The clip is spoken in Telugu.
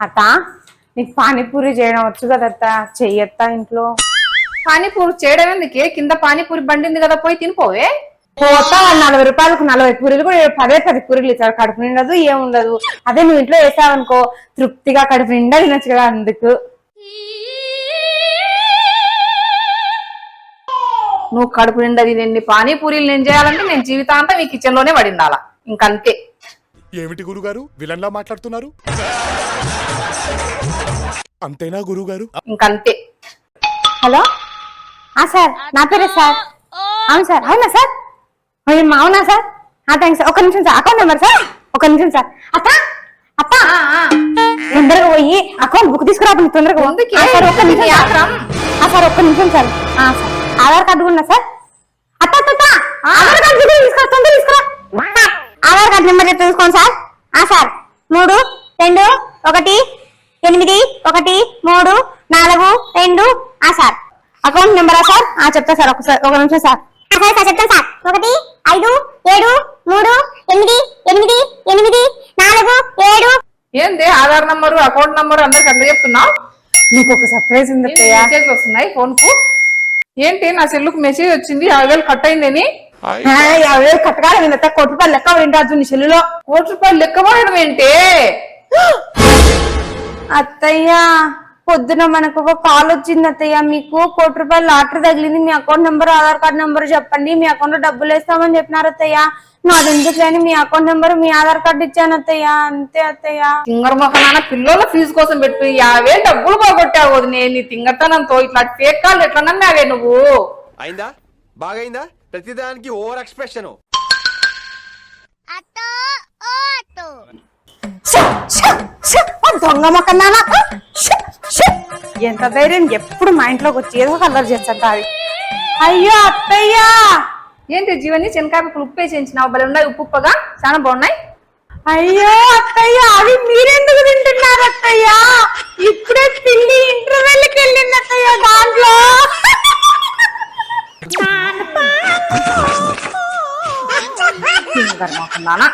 అత్త నీకు పానీపూరి చేయడం వచ్చు కదా అత్త చెయ్యత్తా ఇంట్లో. పానీపూరి చేయడం ఎందుకే? కింద పానీపూరి బండింది కదా పోయి తినిపోవే. పోతా నలభై రూపాయలకు నలభై పూరీలు కూడా పదే పది పూరీలు ఇచ్చారు. కడుపు నిండదు ఏముండదు. అదే నువ్వు ఇంట్లో వేసావనుకో తృప్తిగా కడుపు నిండా తినొచ్చు కదా అందుకు. నువ్వు కడుపు నిండా తినండి పానీపూరీలు నేను చేయాలంటే నేను జీవితాంతం ఈ కిచెన్లోనే పడిందాలా ఇంకంతే. ఏమిటి గురుగారు? విలన్లా మాట్లాడుతున్నారు? అంతేనా గురుగారు? ఇంకంతే. హలో? ఆ సార్. నా పేరే సార్. అవును సార్. అవునా సార్? అవునా సార్? థ్యాంక్స్ ఒక నిమిషం సార్. Account number sir? ఒక నిమిషం సార్. అత్త! అత్త! తొందరగా పోయి అకౌంట్ బుక్ తీసుకురా please, తొందరగా సార్ ఒక్క నిమిషం సార్. సార్ ఒక్క నిమిషం సార్. ఆ, సార్. ఆధార్ కార్డు కూడా ఉందా సార్ అత్త అత్త, అత్త ఆధార్ కార్డు కూడా తీసుకురా తొందరగా తీసుకురా సార్, నెంబర్ చెప్తే తీసుకోండి సార్. ఆ సార్. మూడు రెండు ఒకటి ఎనిమిది ఒకటి మూడు నాలుగు రెండు. ఆ సార్. Account నెంబరా sir? ఆ చెప్తా సార్. ఒకసారి ఒక నిమిషం సార్. సరే సార్ చెప్తాను సార్. ఒకటి ఐదు ఏడు మూడు ఎనిమిది ఎనిమిది ఎనిమిది నాలుగు ఏడు. ఏంది? ఆధార్ నంబరు అకౌంట్ నంబరు అందరికి అట్లా చెప్తున్నావు? నీకు ఒక సర్ప్రైజ్ ఉంది మెసేజ్ వస్తున్నాయి ఫోన్కు ఏంటి? నా సెల్లుకు మెసేజ్ వచ్చింది యాభై వేలు కట్ అయిందని. యాభై వేలు కట్టగాలి కోటి రూపాయలు లెక్క వింటారు నీ చెల్లులో. కోటి రూపాయలు లెక్కబడడం ఏంటి? అత్తయ్య పొద్దున మనకు ఒక కాల్ వచ్చింది అత్తయ్య మీకు. కోటి రూపాయలు లాటరీ తగిలింది. మీ account number Aadhaar card number చెప్పండి. మీ అకౌంట్లో డబ్బులు వేస్తామని చెప్పినారు అత్తయ్య. నాది ఎందుకు లేని మీ అకౌంట్ నెంబర్ మీ ఆధార్ కార్డు ఇచ్చాను అత్తయ్య. అంతే అత్తయ్య. తింగర మొక్కనాన్న పిల్లల ఫీజు కోసం పెట్టి. యాభై వేలు డబ్బులు పోగొట్టావు. నేను నీ తింగతనంతో ఇట్లా ఫేక్ కాల్ ఎట్లా నమ్మావే నువ్వు? అయిందా? బాగైందా ప్రతిదానికి ఓవర్ ఎక్స్ప్రెషన్. దొంగ మొక్కన్నానా ఎంత ధైర్యం ఎప్పుడు మా ఇంట్లోకి వచ్చి ఏదో కలర్ చేస్తా అది? అయ్యో అత్తయ్య! ఏంటి జీవని శనకాయకు ఉప్పు వేసించినావు భలే ఉన్నాయి ఉప్పు ఉప్పగా. చాలా బాగున్నాయి. అయ్యో అత్తయ్య అవి మీరెందుకు తింటున్నారు అత్తయ్య? ఇప్పుడే పిల్లి ఇంటర్వెల్కి వెళ్ళింది అత్తయ్య దాంట్లో. తింగర మొక్కనాన్న